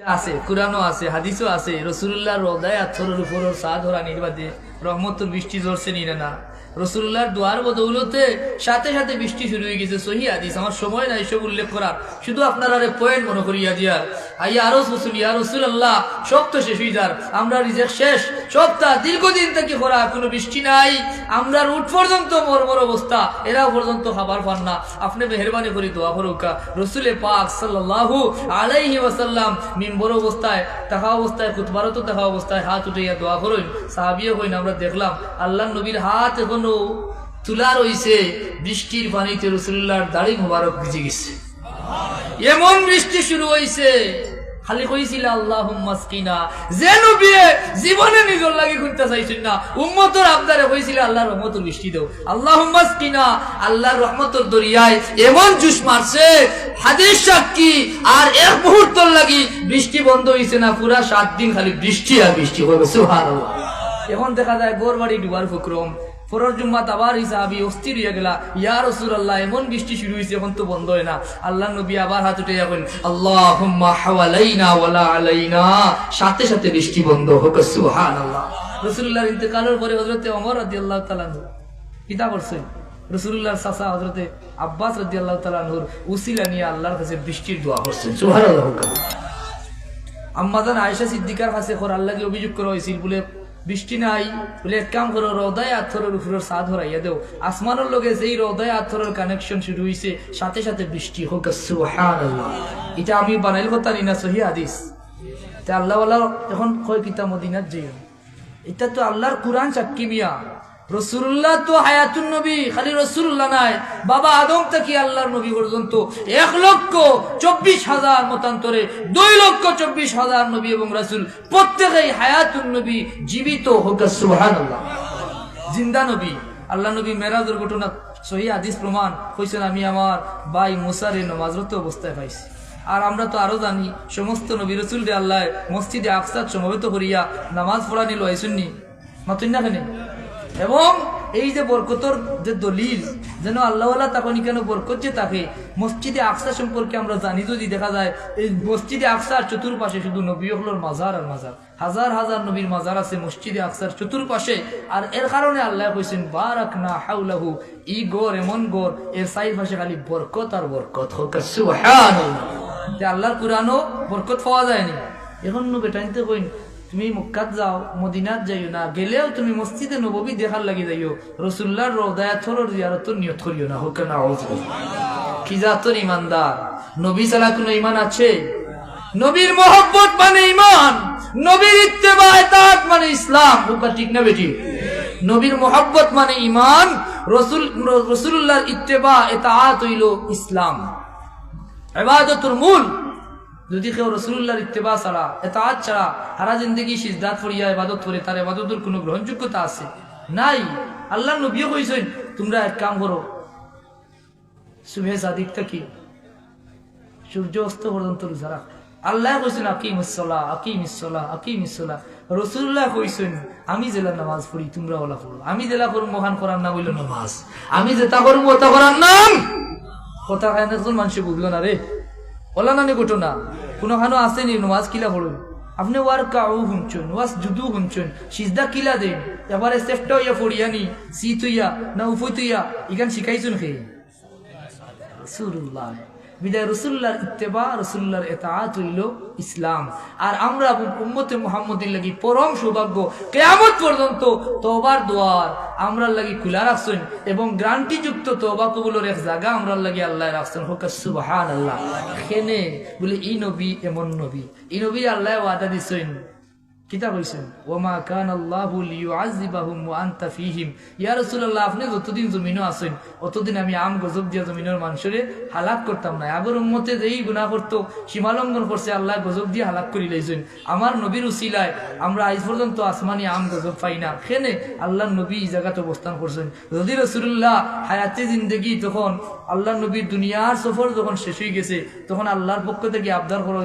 আছে, কোরআনও আছে, হাদিসও আছে রসুল্লাহ রদায় আথরের উপর সাদ ধরা নির্বাদে রহমতুর বৃষ্টি ঝরছে নিরে না রসুল্লাহর দোয়ার বদৌলতে সাথে সাথে বৃষ্টি শুরু হয়ে গেছে, সহি হাদিস, আমার সময় নাই সব উল্লেখ করার। শুধু আপনারা আরে পয়েন্ট মনে করিয়া দিয়ার আইয়া আরও রসুল ইয়া রসুল আল্লাহ সব তো শেষ হয়ে যার, আমরা রিজেক্ট শেষ। সবটা দীর্ঘদিন থেকে করা কোনো বৃষ্টি নাই। আমরা উঠ পর্যন্ত মর মর অবস্থা, এরাও পর্যন্ত খাবার পান না। আপনি মেহরবানি করি, দোয়া করুকা। রসুলে পাক সাল্লাল্লাহু আলাইহি ওয়াসাল্লাম মিম্বর অবস্থায়, থাকা অবস্থায়, খুতবারত থাকা অবস্থায় হাত উঠাইয়া দোয়া করুন। সাহাবিয়া হইন আমরা দেখলাম আল্লাহ নবীর হাত এখনও তুলা রইছে, বৃষ্টির পানিতে রসুল্লাহর দাড়ি মোবারক ভিজে গেছে। এমন বৃষ্টি শুরু হইছে খালি কইছিল আল্লাহ মাসকিনা যে নবিয়ে জীবনে নিজর লাগি খুঁজতে চাইছেন না, উম্মতর আবদারে কইছিল, আল্লাহ রহমতুর বৃষ্টি দেও। আল্লাহ মাসকিনা আল্লাহর রহমতর দরিয়ায় এমন জুস মারছে, হাদিস সাক্ষী, আর এক মুহূর্তর লাগি বৃষ্টি বন্ধ হইছে না, পুরা সাত দিন খালি বৃষ্টি আর বৃষ্টি হবে সুবহানাল্লাহ। এখন দেখা যায় গোর বাড়ি ডুবার ফুকরম। জুম্মাত আবার অস্থির হইয়া গেলা। রসুল আল্লাহ এমন বৃষ্টি শুরু হয়েছে এখন তো বন্ধ হয় না। আল্লাহ নবী আবার হাত উঠে যাবেন আল্লাহ হাওয়ালাইনা ওয়ালা আলাইনা। সাথে সাথে বৃষ্টি বন্ধ হোক সুহান আল্লাহ রসুল্লাহর ইন্তেকালের পরে হজরতে অমর রাদি আল্লাহ তালানু কিতা করছেন রসুল্লাহর চাচা হজরতে আব্বাস রাদি আল্লাহ তালানুর উসিলা নিয়ে আল্লাহর কাছে বৃষ্টির দোয়া করছেন সুহান আল্লাহ আম্মাদান আয়েশা সিদ্দিকার কাছে খর আল্লাহকে অভিযোগ করা হয়েছিল, বলে বৃষ্টি নাই, বলে এক কাম করো, হৃদয় আথরের উপরের সাদ হরাইয়া দেও। আসমানের লগে যেই হৃদয় আথরের কানেকশন শুরু হয়েছে সাথে সাথে বৃষ্টি হোক এটা আমি বানাইল কথা নি না, সহি হাদিস। তা আল্লাহ এখন কয় কিতা মদিনার যাইও? এটা তো আল্লাহর কোরআন চাক্কি মিয়া। রসুল্লাহ তো হায়াতুন নবী, খালি রসুল্লাহ নাই। বাবা আদম থেকে আল্লাহর নবী পর্যন্ত এক লক্ষ চব্বিশ হাজার মতান্তরে, দুই লক্ষ চব্বিশ হাজার নবী এবং রাসুল প্রত্যেকেই হায়াতুন নবী জীবিত হোক সুহান আল্লাহ জিন্দা নবী, আল্লাহ নবী মেরাজের ঘটনা, সহি হাদিস প্রমাণ কইছেন আমি আমার ভাই মুসারে নমাজরত অবস্থায় পাইছি। আর আমরা তো আরও জানি, সমস্ত নবী রসুল আল্লাহ মসজিদে আকসাদ সমবেত করিয়া নামাজ পড়া নিল আইসুননি মাতুন না কেন? এবং এই যে বরকতর যে দলিল, যেন আল্লাহ তাকনি কেন বরকত যে তাকে, মসজিদে আকসা সম্পর্কে আমরা জানি যদি দেখা যায়, এই মসজিদে আকসার চতুর্পাশে শুধু নবী হলোর মাজার আর মাজার। হাজার হাজার নবীর মাজার আছে মসজিদে আকসার চতুর্পাশে। আর এর কারণে আল্লাহ কইছেন, বারাক না হাউলাহু ই গর এমন গর এর সাইড পাশে খালি বরকত আর বরকত হোক আল্লাহর কোরআনও বরকত পাওয়া যায়নি। এখন বেটাইতে কইন তুমি মক্কাত যাও, মদিনাত যাইও না, গেলেও তুমি মসজিদে নবী দেখার লাগি যাইও। রসুল্লাহর রোদায়া থরর জিয়ারতর নিয়ত করিও না, হোক না কি জাতর ইমানদার নবী ছাড়া কোনো ইমান আছে? নবীর মোহব্বত মানে ইমান নবীর ইত্তেবা এতাত মানে ইসলাম, হোকা ঠিক না বেটি। নবীর মোহব্বত মানে ইমান রসুল রসুল্লাহর ইত্তেবা এতাত হইল ইসলাম। এবাদতুর মূল। যদি কেউ রসুল্লাহর ইত্তেবা ছাড়া এতাত ছাড়া হারা জিন্দগি সিজদাত ফরিয়া এবাদত করে, তার এবাদতের কোনো গ্রহণযোগ্যতা আছে? নাই। আল্লাহ নবীও কইছেন, তোমরা এক কাম করো। শুভে সাদিক থাকি সূর্য অস্ত পর্যন্ত রোজা রাখ। আল্লাহ কইছেন আকিম ইসলা আকিম ইসলা আকিম ইসলা রসুল্লাহ কইছেন, আমি জেলা নামাজ পড়ি, তোমরা ওলা পড়ো। আমি জেলা করো মহান করার নাম হইল নামাজ। আমি যেটা করব ওটা করার নাম? কথা খায় না মানুষ বুঝলো না রে? ওলা নানি ঘটনা। কোনো খানো আসেনি নোয়াজ কিলা পড়ুন আপনি ওয়ার কাউ শুনছেন ওয়াস জুদু শুনছেন সিজদা কিলা দেন, এবারে সেফটা ইয়া পড়িয়ানি সি তুইয়া না উফুই তুইয়া ইখান শিখাইছুন খেয়ে রসুল্লাহ বিদায় রসুল্লাহর ইত্তেবা, রসুল্লাহর এতাআত হইল ইসলাম। আর আমরা উম্মতে মুহাম্মদের লাগি পরম সৌভাগ্য, কেয়ামত পর্যন্ত তোবার দোয়ার আমরা লাগি খোলা রাখছেন এবং গ্রান্টি যুক্ত তোবা কবুলের এক জায়গা আমরা লাগি আল্লাহ রাখছেন। হোক সুবহান আল্লাহ খেনে বলে, ই নবী, এমন নবী। ই নবী আল্লাহ ওয়াদা দিছেন। কিতা কইছেন ওমা কান আপনি যতদিন জমিনও অতদিন আমি আম, গজব দিয়া জমিনের মানুষরে হালাক করতাম না। উম্মতে যেই গুনাহ করতো করছে, আল্লাহ গজব দিয়ে হালাক করি লাইছেন। আমার নবীর উসিলায় আমরা আজ পর্যন্ত আসমানি আম, গজব পাই না। কেনে? আল্লাহ নবী এই জায়গাতে অবস্থান করছেন। যদি রসুল্লাহ হায়াতে জিন্দগি তখন আল্লাহ নবীর দুনিয়ার সফর যখন শেষ হয়ে গেছে, তখন আল্লাহর পক্ষ থেকে আবদার করা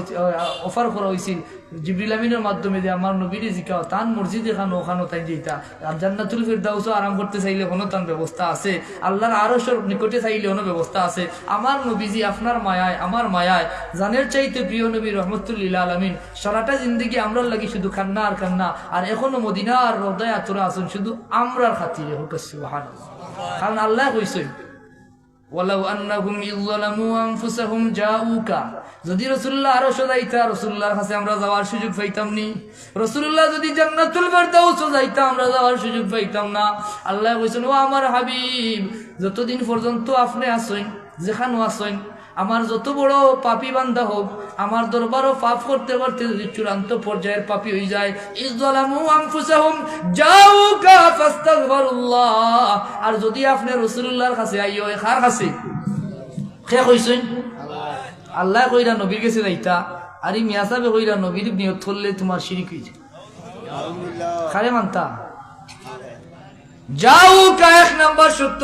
অফার করা হয়েছিল জিবরিল আমিনের মাধ্যমে যে আমার নবীরে জিকাও তান মসজিদ এখানো ওখানো তাই যেটা জান্নাতুল ফিরদাউসও আরাম করতে চাইলে কোনো তার ব্যবস্থা আছে। আল্লাহর আরও নিকটে চাইলে কোনো ব্যবস্থা আছে। আমার নবীজি আপনার মায়ায়, আমার মায়ায়, জানের চাইতে প্রিয় নবী রহমতুল্লিল্লা আলমিন, সারাটা জিন্দগি আমরার লাগি শুধু কান্না আর কান্না আর এখনও মদিনা আর হৃদয় আতরা আসুন শুধু আমরার খাতিরে হোক। কারণ আল্লাহ কইসই যদি রাসূলুল্লাহ আরও সদাইতা রাসূলুল্লাহর কাছে আমরা যাওয়ার সুযোগ পাইতাম নি রাসূলুল্লাহ যদি জান্নাতুল ফেরদাউস যাইতা আমরা যাওয়ার সুযোগ পাইতাম না। আল্লাহ কইছেন, ও আমার হাবিব, যতদিন পর্যন্ত আপনি আসেন যেখানে আসেন আমার যত বড় পাপি বান্ধা হোক আমার দরবারও পাপ করতে করতে যদি চূড়ান্ত পর্যায়ের পাপি হয়ে যায় আর যদি আপনি রাসূলুল্লাহর কাছে আইও কার কাছে? কইছেন? আল্লাহ কইরা নবীর কাছে যাইতা আর এই মিয়া সাহেব কইরা নবীর নিয়ত করলে তোমার শিরিক হয়ে যায়। খারে মানতা? যাও কা এক নাম্বার সত্য।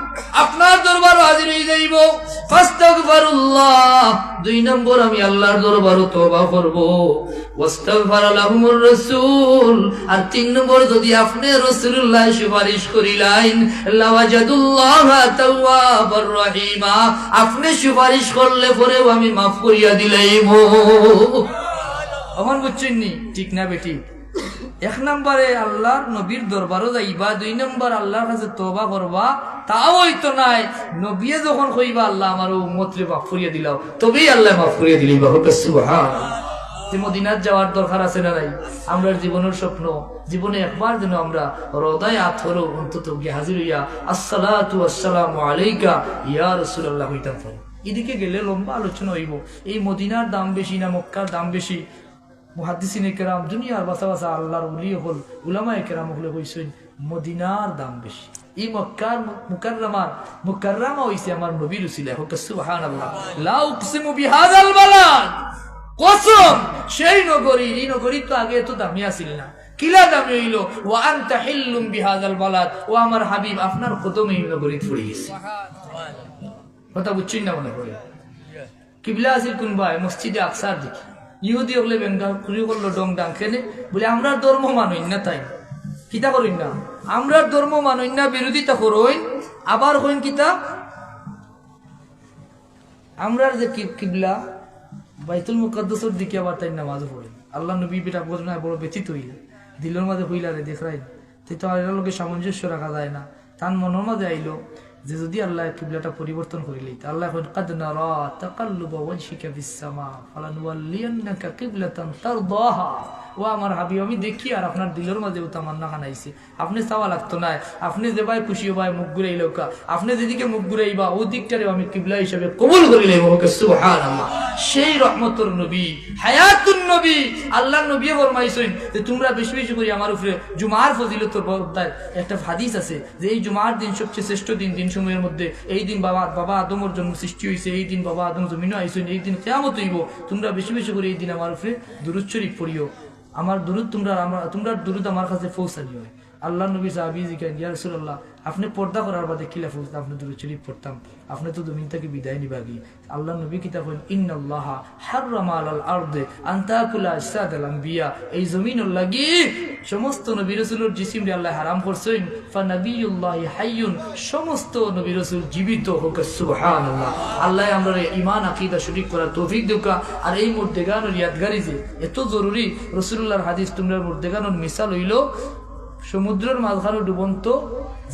আপনার দরবার হাজির হয়ে যাইব। দুই নম্বর আমি আল্লাহর দরবারও তওবা করব। আর তিন নম্বর, যদি আপনি সুপারিশ আপনি সুপারিশ করলে পরেও আমি মাফ করিয়া দিলাইব। অমন বুঝছেন নি? ঠিক না বেটি এক নম্বরে আল্লাহর নবীর দরবারও যাইবা, দুই নম্বর আল্লাহর কাছে তবা করবা, তাও হইতো নাই। নবিয়ে যখন কইবা, আল্লাহ আমার উম্মতরে মাফ করিয়া দিলাও। তবেই আল্লাহ মাফ করিয়া দিলি বাহু মদিনার যাওয়ার দরকার আছে না নাই? আমরা জীবনের স্বপ্ন, জীবনে একবার যেন আমরা হৃদয় আথরো অন্তত হাজির হইয়া আলাইকা, ইয়া হইতাম এদিকে গেলে লম্বা আলোচনা হইব। এই মদিনার দাম বেশি না মক্কার দাম বেশি? কেরাম, দুনিয়ার আল্লাহর হল উলামা কেরাম হলে মদিনার দাম বেশি। এই মক্কার মুকাররামার মুকাররামা হইছে আমার নবীর উসিলা। হোক লা উকসিমু বালাদ। কসম, সেই নগরী, এই নগরী তো আগে দামি আছিল না। কিলা দামি হইল? ওয়া আনতা হিল্লুম বালাদ। ও আমার হাবিব, আপনার কদমে এই নগরী পড়ে গেছে। কথা বুঝছেন না মনে করে কিবলা আছিল কোনবাই মসজিদে আকসার দেখি। ইহুদি হলে বেঙ্গা খুঁড়ি করল ডং ডাং খেলে বলে, আমরা ধর্ম মানই না তাই। কিতা করিন না? আমরা ধর্ম মানই না, বিরোধিতা করই। আবার কইন কিতা? আমরা যে কিবলা, বাইতুল মুকদ্দসের দিকে আবার তাই নামাজ পড়ে। আল্লাহ নবী বেটা বোঝনা বড় ব্যথিত হইলা, দিলের মাঝে হইলা রে দেখরাই তো আর লোকে সামঞ্জস্য রাখা যায় না। তার মনের মাঝে আইলো যে যদি আল্লাহ কিবলাটা পরিবর্তন আল্লাহ ফালানুওয়াল্লিয়ান্নাকা কিবলাতান তারদাহা। ও আমার হাবি আমি দেখি আর আপনার দিলের মাঝে তামান্না খানাইছে। আপনি চাওয়া লাগতো না, আপনি যে ভাই খুশি ভাই মুখ ঘুরাই লোকা আপনি যেদিকে মুখ ঘুরাইবা, ও দিকটারে আমি কিবলা হিসাবে কবুল করি লাইব। ওকে সুবহানাল্লাহ। সেই রহমতুর নবী, হায়াতুন নবী। আল্লাহ নবী ফরমাইছেন যে, তোমরা বেশি বেশি করে আমার উপরে জুমার ফজিলতর বদায় একটা হাদিস আছে যে, এই জুমার দিন সবচেয়ে শ্রেষ্ঠ দিন দিন সময়ের মধ্যে এই দিন বাবা বাবা আদমর জন্ম সৃষ্টি হয়েছে এই দিন বাবা আদম জমিনও আইসেন এই দিন কেমত হইব। তোমরা বেশি বেশি করে এই দিন আমার উপরে দুরুদ পড়িও। আমার দুরুদ তোমরা, আমার তোমরা দুরুদ আমার কাছে পৌঁছানি হয় আল্লাহ নবী সাহাবি জিজ্ঞাসা ইয়া রাসূলুল্লাহ, আপনি পর্দা করার বাদে কিলা ফুলতাম আপনি দুরুদ শরীফ পড়তাম। আপনি তো জমিন থেকে বিদায় নিবাগি আল্লাহ নবী কিতাব ইন্নাল্লাহ হাররামা আলাল আরদে আন তাকুলা আজসাদাল আনবিয়া। এই জমিনের লাগি সমস্ত নবী রাসূলের জিসিম রে আল্লাহ হারাম করছেন। ফানাবিয়ুল্লাহি হাইয়ুন, সমস্ত নবী রাসূল জীবিত হোক, সুবহানাল্লাহ। আল্লাহ আমরা ঈমান, আকীদা, শরীক করার তৌফিক দেউকা। আর এই মুর্দেগানোর ইয়াদগারি যে এত জরুরি, রাসূলুল্লাহর হাদিস তোমরা মুর্দেগানোর মিসাল হইল সমুদ্রের মাঝখানে ডুবন্ত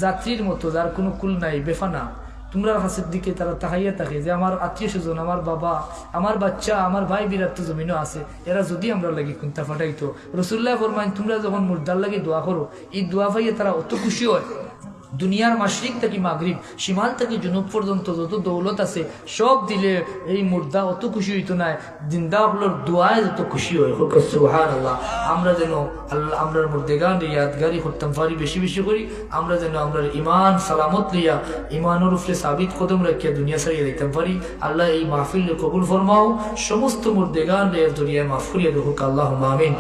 যাত্রীর মতো, যার কোনো কুল নাই, বেফানা। তোমরা হাসির দিকে তারা তাহাইয়া থাকে যে, আমার আত্মীয় স্বজন, আমার বাবা, আমার বাচ্চা, আমার ভাই বিরাট তো জমিনও আছে। এরা যদি আমরা লাগি কুন্তা ফাটাইতো। রসুল্লাহ ফরমাইন, তোমরা যখন মুর্দার লাগে দোয়া করো, এই দোয়া পাইয়ে তারা অত খুশি হয়। দুনিয়ার মাসরিক থেকে মাগরিব সীমাল থেকে জুনুব পর্যন্ত যত দৌলত আছে সব দিলে এই মুর্দা অত খুশি হইতো না জিন্দা হলোর দোয়ায় যত খুশি হয়। সুহান আল্লাহ আমরা যেন আল্লাহ আমরা মুর্দেগান ইয়াদগারি করতাম পারি বেশি বেশি করি আমরা যেন আমরা ইমান সালামত লইয়া ইমানের উপরে সাবিত কদম রাখিয়া দুনিয়া ছাড়িয়ে দিতাম পারি আল্লাহ এই মাহফিল কবুল ফরমাও সমস্ত মুর্দেগান দরিয়ায় মাফ করিয়া দেখুক আল্লাহ আমিন।